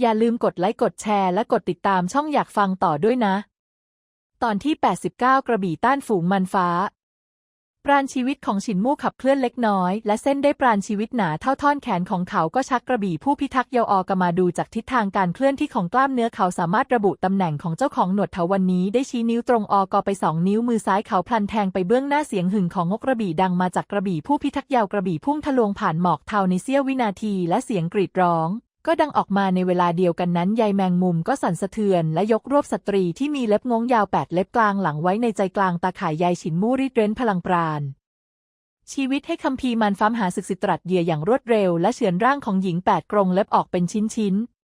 อย่าลืมกดไลค์กดแชร์และกดติดตามช่องอยากฟังต่อด้วยนะ ตอนที่ 89 กระบี่ต้านฝูงมันฟ้า ปราณชีวิตของฉินมู่ขับเคลื่อนเล็กน้อย และเส้นได้ปราณชีวิตหนาเท่าท่อนแขนของเขาก็ชักกระบี่ผู้พิทักษ์เยาออกมาดูจากทิศทางการเคลื่อนที่ของกล้ามเนื้อเขาสามารถระบุตำแหน่งของเจ้าของหนวดเถาวันนี้ได้ชี้นิ้วตรงอกไปสองนิ้วมือซ้ายเขาพลันแทงไปเบื้องหน้าเสียงหึ่งของงกกระบี่ดังมาจากกระบี่ผู้พิทักษ์เยากระบี่พุ่งทะลวงผ่านหมอกเทาในเสี้ยววินาทีและเสียงกรีดร้อง ก็ดังออกมาในเวลาเดียวกันนั้นยายแมงมุมก็สั่นสะเทือนและยกรวบสตรีที่มีเล็บงงยาวแปดเล็บกลางหลังไว้ในใจกลางตาข่ายยายฉินมู่ริดเร้นพลังปราณชีวิตให้คัมภีร์มันฟ้ามหาศึกสิตรัสเหยื่ออย่างรวดเร็วและเฉือนร่างของหญิงแปดกรงเล็บออกเป็นชิ้นชิ้นๆ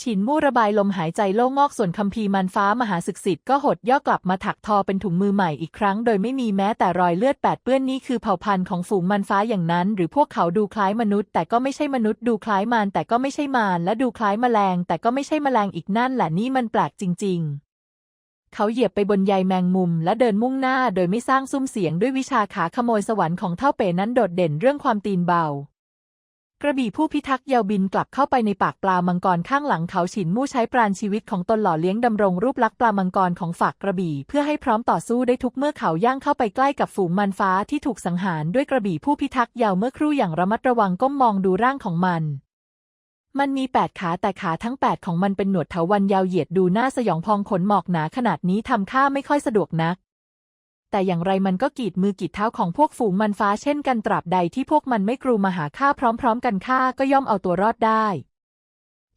ฉินมู่ระบายลมหายใจโล่งอกส่วนคัมภีร์มันฟ้ามหาศึกสิทธิ์ก็หดย่อกลับมาถักทอเป็นถุงมือใหม่อีกครั้ง โดยไม่มีแม้แต่รอยเลือดแปดเปื้อนนี่คือเผ่าพันธุ์ของฝูงมันฟ้าอย่างนั้น หรือพวกเขาดูคล้ายมนุษย์ แต่ก็ไม่ใช่มนุษย์ดูคล้ายมารแต่ก็ไม่ใช่มารและดูคล้ายแมลง แต่ก็ไม่ใช่แมลงอีกนั่นแหละนี่มันแปลกจริง ๆเขาเหยียบไปบนใยแมงมุมและเดินมุ่งหน้าโดยไม่สร้างซุ้มเสียงด้วยวิชาขาขโมยสวรรค์ของเท่าเป๋นั้นโดดเด่นเรื่องความตีนเบา กระบี่ผู้พิทักษ์ยาวบินกลับเข้าไปในปากปลามังกรข้างหลังเขาฉินมู่ใช้ปราณชีวิตของตนหล่อเลี้ยงดำรงรูปลักษณ์ปลามังกรของฝากกระบี่เพื่อให้พร้อมต่อสู้ได้ทุกเมื่อเขาย่างเข้าไปใกล้กับฝูงมันฟ้าที่ถูกสังหารด้วยกระบี่ผู้พิทักษ์ยาวเมื่อครู่อย่างระมัดระวังก้มมองดูร่างของมัน มันมีแปดขาแต่ขาทั้งแปดของมันเป็นหนวดเถาวันยาวเหยียดดูหน้าสยองพองขนหมอกหนาขนาดนี้ทำข้าไม่ค่อยสะดวกนัก แต่อย่างไรมันก็กีดมือกีดเท้าของพวกฝูงมันฟ้าเช่นกันตราบใดที่พวกมันไม่กรูมาหาข้าพร้อม ๆ กันข้าก็ย่อมเอาตัวรอดได้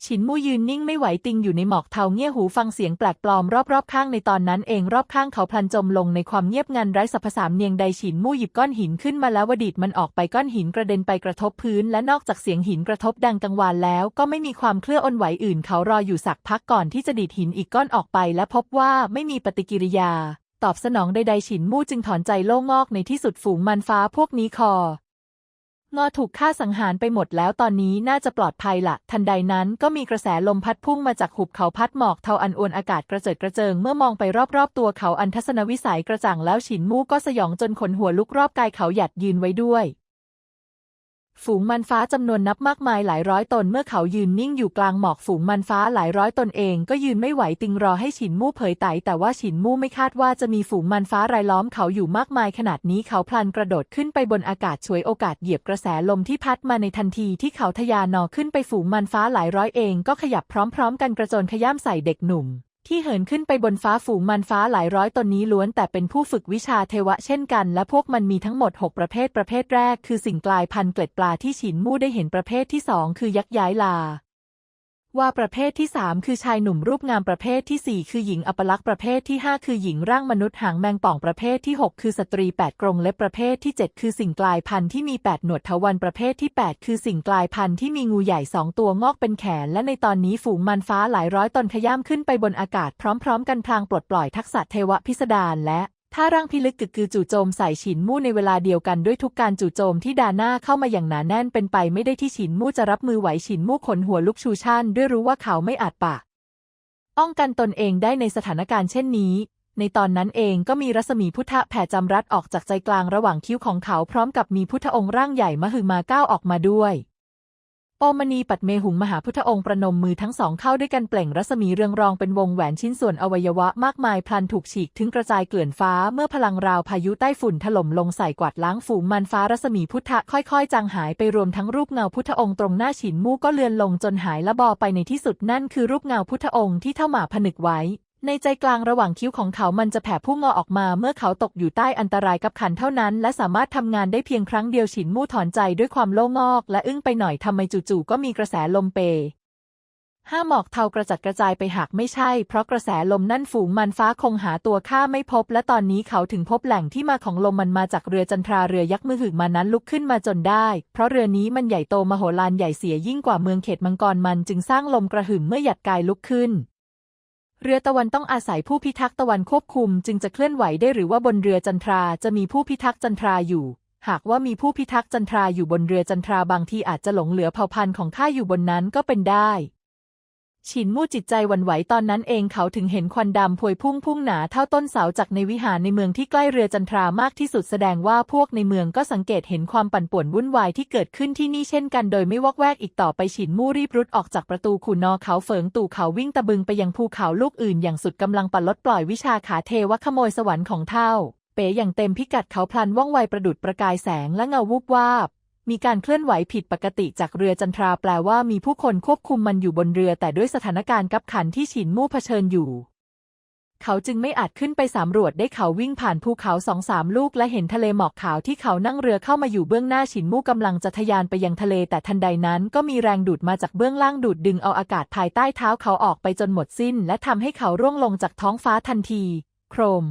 ฉินมู่ยืนนิ่งไม่ไหวติงอยู่ในหมอกเทาเงี่ยหูฟังเสียงแปลกปลอมรอบๆข้างในตอนนั้นเองรอบข้างเขาพลันจมลงในความเงียบงันไร้สรรพสามเนียงใดฉินมู่หยิบก้อนหินขึ้นมาแล้ววดีดมันออกไปก้อนหินกระเด็นไปกระทบพื้น และนอกจากเสียงหินกระทบดังกังวานแล้ว ก็ไม่มีความเคลื่อนอ่อนไหวอื่น เขารออยู่สักพักก่อนที่จะดีดหินอีกก้อนออกไป และพบว่าไม่มีปฏิกิริยา ตอบสนองใดๆฉินมู่จึงถอนใจโล่งอกในที่สุดฝูงมันฟ้าพวกนี้คองอถูกฆ่าสังหารไปหมดแล้วตอนนี้น่าจะปลอดภัยละทันใดนั้นก็มีกระแสลมพัดพุ่งมาจากหุบเขาพัดหมอกเทาอันอวนอากาศกระเจิดกระเจิงเมื่อมองไปรอบๆตัวเขาอันทัศนวิสัยกระจ่างแล้วฉินมู่ก็สยองจนขนหัวลุกรอบกายเขาหยัดยืนไว้ด้วย ฝูงมันฟ้าจำนวนนับมากมายหลายร้อยตนเมื่อเขายืนนิ่งอยู่กลางหมอกฝูงมันฟ้าหลายร้อยตนเองก็ยืนไม่ไหวติงรอให้ฉินมู่เผยไตแต่ว่าฉินมู่ไม่คาดว่าจะมีฝูงมันฟ้ารายล้อมเขาอยู่มากมายขนาดนี้เขาพลันกระโดดขึ้นไปบนอากาศช่วยโอกาสเหยียบกระแสลมที่พัดมาในทันทีที่เขาทะยานนอขึ้นไปฝูงมันฟ้าหลายร้อยเองก็ขยับพร้อมๆ กันกระโจนขย้ำใส่เด็กหนุ่ม ที่เหินขึ้นไปบนฟ้าฝูงมันฟ้าหลายร้อยตนนี้ล้วนแต่เป็นผู้ฝึกวิชาเทวะเช่นกัน และพวกมันมีทั้งหมด 6 ประเภทประเภทแรก คือสิ่งกลายพันธุ์เกล็ดปลาที่ฉินมู่ได้เห็นประเภทที่สองคือยักษ์ย้ายลา ว่าประเภทที่ 3 คือชายหนุ่มรูปงามประเภทที่ 4 คือหญิงอัปลักษณ์ประเภทที่ 5 คือหญิงร่างมนุษย์หางแมงป่องประเภทที่ 6 คือสตรี 8 กรงเล็บประเภทที่ 7 คือสิ่งกลายพันธุ์ที่มี 8 หนวดทวันประเภทที่ 8 คือสิ่งกลายพันธุ์ที่มีงูใหญ่ 2 ตัวงอกเป็นแขน และในตอนนี้ฝูงมันฟ้าหลายร้อยตนขย่ำขึ้นไปบนอากาศพร้อม ๆ กันพลางปลดปล่อยทักษะเทวพิสดารและ ท่าร่างพิลึกกึกกือจู่โจมใส่ฉินมู่ในเวลาเดียวกันด้วยทุกการจู่โจมที่ดาน้าเข้ามาอย่างหนาแน่นเป็นไปไม่ได้ที่ฉินมู่จะรับมือไหวฉินมู่ขนหัวลุกชูชันด้วยรู้ว่าเขาไม่อาจปะป้องกันตนเองได้ในสถานการณ์เช่นนี้ ในตอนนั้นเองก็มีรัศมีพุทธะแผ่จำรัดออกจากใจกลางระหว่างคิ้วของเขาพร้อมกับมีพุทธองค์ร่างใหญ่มหึมาก้าวออกมาด้วย โอมณีปัดเมหุงมหาพุทธองค์ประนมมือทั้งสองเข้าด้วยกันเปล่งรัศมีเรืองรองเป็นวงแหวนชิ้นส่วนอวัยวะมากมายพลันถูกฉีกถึงกระจายเกลื่อนฟ้าเมื่อพลังราวพายุใต้ฝุ่นถล่มลงใส่กวาดล้างฝูงมันฟ้ารัศมีพุทธะค่อยๆ จางหายไปรวมทั้งรูปเงาพุทธองค์ตรงหน้าฉินมู่ก็เลือนลงจนหายละบอไปในที่สุดนั่นคือรูปเงาพุทธองค์ที่เท่าหมาผนึกไว้ ในใจกลางระหว่างคิ้วของเขามันจะแผ่พุ่งงอออกมาเมื่อเขาตกอยู่ใต้อันตรายกับขันเท่านั้น และสามารถทำงานได้เพียงครั้งเดียวฉินมู่ถอนใจด้วยความโล่งอก และอึ้งไปหน่อยทำไมจู่ๆก็มีกระแสลมเปห้าหมอกเทากระจัดกระจายไปหากไม่ใช่ เพราะกระแสลมนั่นฝูงมันฟ้าคงหาตัวข้าไม่พบ และตอนนี้เขาถึงพบแหล่งที่มาของลมมันมาจากเรือจันทราเรือยักษ์มือหึกมานั้นลุกขึ้นมาจนได้ เพราะเรือนี้มันใหญ่โตมโหฬารใหญ่เสียยิ่งกว่าเมืองเขตมังกรมันจึงสร้างลมกระหึ่มเมื่อหยัดกายลุกขึ้น เรือตะวันต้องอาศัยผู้พิทักษ์ตะวันควบคุม จึงจะเคลื่อนไหวได้หรือว่าบนเรือจันทราจะมีผู้พิทักษ์จันทราอยู่ หากว่ามีผู้พิทักษ์จันทราอยู่บนเรือจันทราบางทีอาจจะหลงเหลือเผ่าพันธุ์ของข้าอยู่บนนั้นก็เป็นได้ ฉินมู่จิตใจหวั่นไหวตอนนั้นเองเขาถึงเห็นควันดำพวยพุ่งพุ่งหนาเท่าต้นเสาจากในวิหารในเมืองที่ใกล้เรือจันทรามากที่สุดแสดงว่าพวกในเมืองก็สังเกตเห็นความปั่นป่วนวุ่นวายที่เกิดขึ้นที่นี่เช่นกันโดยไม่วอกแวกอีกต่อไปฉินมู่รีบรุดออกจากประตูขุนนอเขาเฟิงตู่เขาวิ่งตะบึงไปยังภูเขาลูกอื่นอย่างสุดกำลังปัดลดปล่อยวิชาขาเทวขโมยสวรรค์ของเท่า เป๋อย่างเต็มพิกัดเขาพลันว่องไวประดุดประกายแสงและเงาวูบวาบ มีการเคลื่อนไหวผิดปกติจากเรือจันทราแปลว่ามีผู้คนควบคุมมันอยู่บนเรือแต่ด้วยสถานการณ์กับขันที่ฉินมู่เผชิญอยู่ เขาจึงไม่อาจขึ้นไปสำรวจได้เขาวิ่งผ่านภูเขาสองสามลูกและเห็นทะเลหมอกขาวที่เขานั่งเรือเข้ามาอยู่เบื้องหน้าฉินมู่กำลังจะทะยานไปยังทะเลแต่ทันใดนั้นก็มีแรงดูดมาจากเบื้องล่างดูดดึงเอาอากาศภายใต้เท้าเขาออกไปจนหมดสิ้น และทำให้เขาร่วงลงจากท้องฟ้าทันที โครม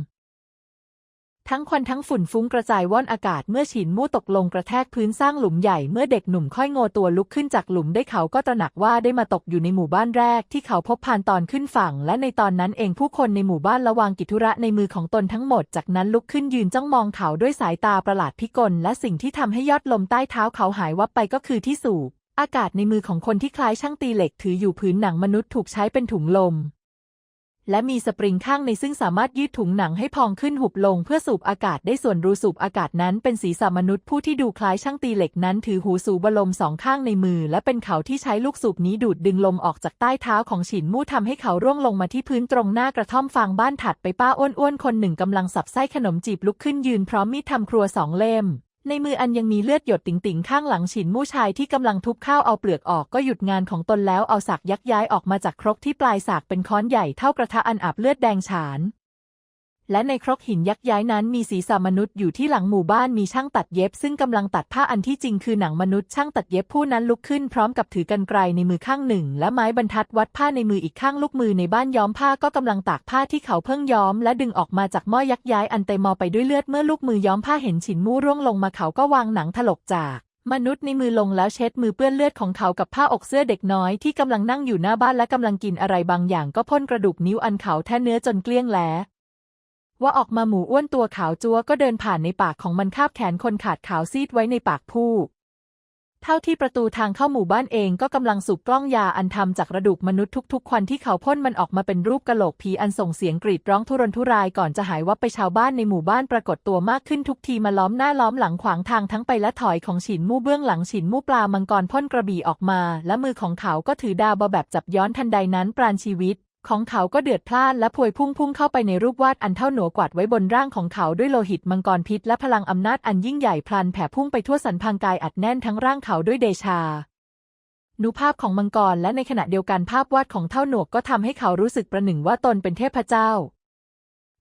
ทั้งควันทั้งฝุ่นฟุ้งกระจายว่อนอากาศเมื่อฉินมู่ตกลงกระแทกพื้นสร้างหลุมใหญ่เมื่อเด็กหนุ่มค่อยงอตัวลุกขึ้นจากหลุมได้เขาก็ตระหนักว่าได้มาตกอยู่ในหมู่บ้านแรกที่เขาพบผ่านตอนขึ้นฝั่ง และในตอนนั้นเองผู้คนในหมู่บ้านระวางกิจธุระในมือของตนทั้งหมด จากนั้นลุกขึ้นยืนจ้องมองเขาด้วยสายตาประหลาดพิกล และสิ่งที่ทำให้ยอดลมใต้เท้าเขาหายวับไปก็คือที่สูบอากาศในมือของคนที่คล้ายช่างตีเหล็กถืออยู่ผืนหนังมนุษย์ถูกใช้เป็นถุงลม และมีสปริงข้างในซึ่งสามารถยืดถุงหนังให้พองขึ้นหุบลงเพื่อสูบอากาศได้ส่วนรูสูบอากาศนั้นเป็นศีรษะมนุษย์ผู้ที่ดูคล้ายช่างตีเหล็กนั้นถือหูสูบลมสองข้างในมือ และเป็นเขาที่ใช้ลูกสูบนี้ดูดดึงลมออกจากใต้เท้าของฉินมู่ทำให้เขาร่วงลงมาที่พื้นตรงหน้ากระท่อมฟางบ้านถัดไปป้าอ้วนๆคนหนึ่งกำลังสับไส้ขนมจีบลุกขึ้นยืนพร้อมมีดทำครัวสองเล่ม ในมืออันยังมีเลือดหยดติ่งๆข้างหลังฉินมู่ชายที่กำลังทุบข้าวเอาเปลือกออกก็หยุดงานของตนแล้วเอาสากยักย้ายออกมาจากครกที่ปลายสากเป็นค้อนใหญ่เท่ากระทะอันอาบเลือดแดงฉาน และในครกหินยักษ์ย้ายนั้นมีศีรษะมนุษย์อยู่ที่หลังหมู่บ้านมีช่างตัดเย็บ ซึ่งกำลังตัดผ้าอันที่จริงคือหนังมนุษย์ช่างตัดเย็บผู้นั้นลุกขึ้นพร้อมกับถือกันไกรในมือข้างหนึ่ง และไม้บรรทัดวัดผ้าในมืออีกข้างลูกมือในบ้านย้อมผ้าก็กำลังตากผ้าที่เขาเพิ่งย้อม และดึงออกมาจากหม้อยักษ์ย้ายอันเตมอไปด้วยเลือดเมื่อลูกมือย้อมผ้าเห็นฉินมู่ร่วงลงมาเขาก็วางหนังถลกจากมนุษย์ในมือลงแล้วเช็ดมือเปื้อนเลือดของเขากับผ้าอกเสื้อเด็กน้อยที่กำลังนั่งอยู่หน้าบ้านและกำลังกินอะไรบางอย่างก็พ่นกระดูกนิ้วอันเขาแท้เนื้อจนเกลี้ยงแล้ว ว่าออกมาหมูอ้วนตัวขาวจัวก็เดินผ่านในปากของมันคาบแขนคนขาดขาวซีดไว้ในปากผู้เท่าที่ประตูทางเข้าหมู่บ้านเองก็กำลังสูบกล้องยาอันทำจากกระดูกมนุษย์ทุกๆ ควันที่เขาพ่นมันออกมาเป็นรูปกะโหลกผีอันส่งเสียงกรีดร้องทุรนทุรายก่อนจะหายวับไปชาวบ้านในหมู่บ้านปรากฏตัวมากขึ้นทุกทีมาล้อมหน้าล้อมหลังขวางทางทั้งไปและถอยของฉินมู่เบื้องหลังฉินมู่ปลามังกรพ่นกระบี่ออกมา และมือของเขาก็ถือดาบแบบจับย้อนทันใดนั้นปราณชีวิต ของเขาก็เดือดพล่านและพวยพุ่งพุ่งเข้าไปในรูปวาดอันเท่าหนวกวาดไว้บนร่างของเขาด้วยโลหิตมังกรพิษและพลังอำนาจอันยิ่งใหญ่พลันแผ่พุ่งไปทั่วสันพางกายอัดแน่นทั้งร่างเขาด้วยเดชานุภาพของมังกรและในขณะเดียวกันภาพวาดของเท่าหนวกก็ทำให้เขารู้สึกประหนึ่งว่าตนเป็นเทพเจ้า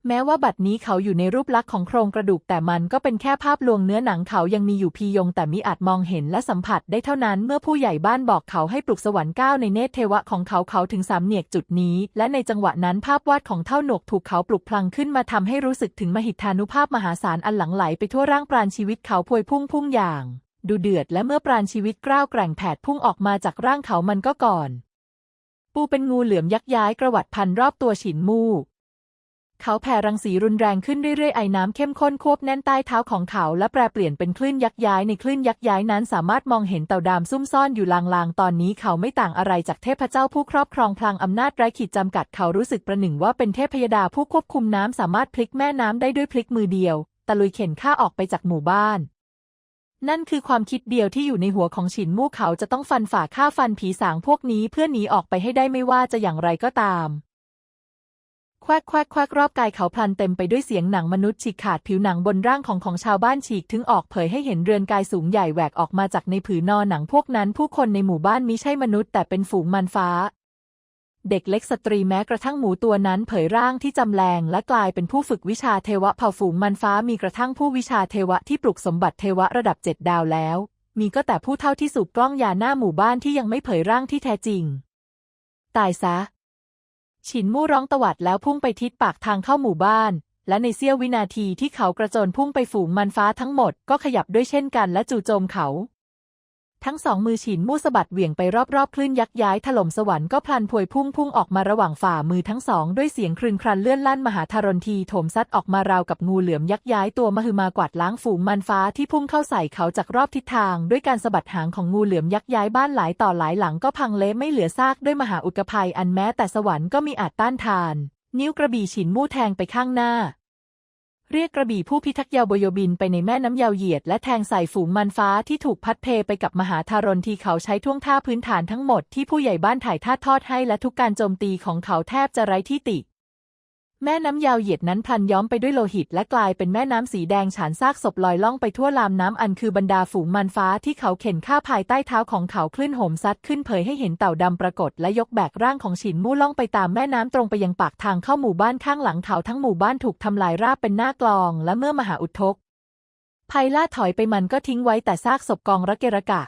แม้ว่าบัดนี้เขาอยู่ในรูปลักษณ์ของโครงกระดูกแต่มันก็เป็นแค่ภาพลวงเนื้อหนังเขายังมีอยู่พียงแต่มิอาจมองเห็นและสัมผัสได้เท่านั้นเมื่อผู้ใหญ่บ้านบอกเขาให้ปลุกสวรรค์ก้าวในเนตรเทวะของเขาเขาถึงสามเหนียกจุดนี้ และในจังหวะนั้นภาพวาดของเท่าหนกถูกเขาปลุกพลังขึ้นมาทำให้รู้สึกถึงมหิทธานุภาพมหาศาลอันหลั่งไหลไปทั่วร่างปราณชีวิตเขาพวยพุ่งพุ่งอย่าง ดูเดือดและเมื่อปราณชีวิตกล้าวแกร่งแผดพุ่งออกมาจากร่างเขามันก็ก่อน ปูเป็นงูเหลือมยักย้ายกระวัดพันรอบตัวฉินมู่ เขาแผ่รังสีรุนแรงขึ้นเรื่อยๆไอ้น้ำเข้มข้นควบแน่นใต้เท้าของเขา และแปรเปลี่ยนเป็นคลื่นยักย้ายในคลื่นยักย้ายนั้นสามารถมองเห็นเต่าดำซุ่มซ่อนอยู่ลางๆ ตอนนี้เขาไม่ต่างอะไรจากเทพเจ้าผู้ครอบครองพลังอำนาจไร้ขีดจำกัดเขารู้สึกประหนึ่งว่าเป็นเทพยดาผู้ควบคุมน้ำสามารถพลิกแม่น้ำได้ด้วยพลิกมือเดียว ตะลุยเข็นข้าออกไปจากหมู่บ้านนั่นคือความคิดเดียวที่อยู่ในหัวของฉินมู่เขาจะต้องฟันฝ่าฆ่าฟันผีสางพวกนี้เพื่อหนีออกไปให้ได้ไม่ว่าจะอย่างไรก็ตาม แควกแควกแควกรอบกายเขาพลันเต็มไปด้วยเสียงหนังมนุษย์ฉีกขาดผิวหนังบนร่างของของชาวบ้านฉีกถึงออกเผยให้เห็นเรือนกายสูงใหญ่แหวกออกมาจากในผืนนอนหนังพวกนั้น ผู้คนในหมู่บ้านมิใช่มนุษย์แต่เป็นฝูงมันฟ้า เด็กเล็กสตรีแม้กระทั่งหมูตัวนั้นเผยร่างที่จำแรงและกลายเป็นผู้ฝึกวิชาเทวะเผ่าฝูงมันฟ้ามีกระทั่งผู้วิชาเทวะที่ปลุกสมบัติเทวะระดับเจ็ดดาวแล้ว มีก็แต่ผู้เท่าที่สูบกล้องยาหน้าหมู่บ้านที่ยังไม่เผยร่างที่แท้จริง ตายซะ ฉินมู่ร้องตวัดแล้วพุ่งไปทิศปากทางเข้าหมู่บ้าน และในเสี้ยววินาทีที่เขากระโจนพุ่งไปฝูงมันฟ้าทั้งหมดก็ขยับด้วยเช่นกันและจู่โจมเขา ทั้งสองมือฉินมู่สะบัดเหวี่ยงไปรอบๆ คลื่นยักษ์ย้ายถล่มสวรรค์ก็พลันพวยพุ่งพุ่งออกมาระหว่างฝ่ามือทั้งสองด้วยเสียงครืนครันเลื่อนลั่นมหาธารณีโถมซัดออกมาราวกับงูเหลือมยักษ์ย้ายตัวมหึมากวาดล้างฝูงมันฟ้าที่พุ่งเข้าใส่เขาจากรอบทิศทาง ด้วยการสะบัดหางของงูเหลือมยักษ์ย้ายบ้านหลายต่อหลายหลังก็พังเละไม่เหลือซากด้วยมหาอุกภัยอันแม้แต่สวรรค์ก็มีอาจต้านทาน นิ้วกระบี่ฉินมู่แทงไปข้างหน้า เรียกกระบี่ผู้พิทักษ์ยาวโบโยบินไปในแม่น้ำยาวเหยียด และแทงใส่ฝูงมันฟ้าที่ถูกพัดเพไปกับมหาทารนทีเขาใช้ท่วงท่าพื้นฐานทั้งหมดที่ผู้ใหญ่บ้านถ่ายทาดทอดให้และทุกการโจมตีของเขาแทบจะไร้ที่ติ แม่น้ำยาวเหยียดนั้นพลันย้อมไปด้วยโลหิต และกลายเป็นแม่น้ำสีแดงฉานซากศพลอยล่องไปทั่วลามน้ำอันคือบรรดาฝูงมันฟ้าที่เขาเข็นฆ่าภายใต้เท้าของเขาคลื่นโหมซัดขึ้นเผยให้เห็นเต่าดำปรากฏ และยกแบกร่างของฉินมู่ล่องไปตามแม่น้ำตรงไปยังปากทางเข้าหมู่บ้านข้างหลังเขาทั้งหมู่บ้านถูกทำลายราบเป็นหน้ากลอง และเมื่อมหาอุทกภัยล่าถอยไปมันก็ทิ้งไว้แต่ซากศพกองระเกระกะ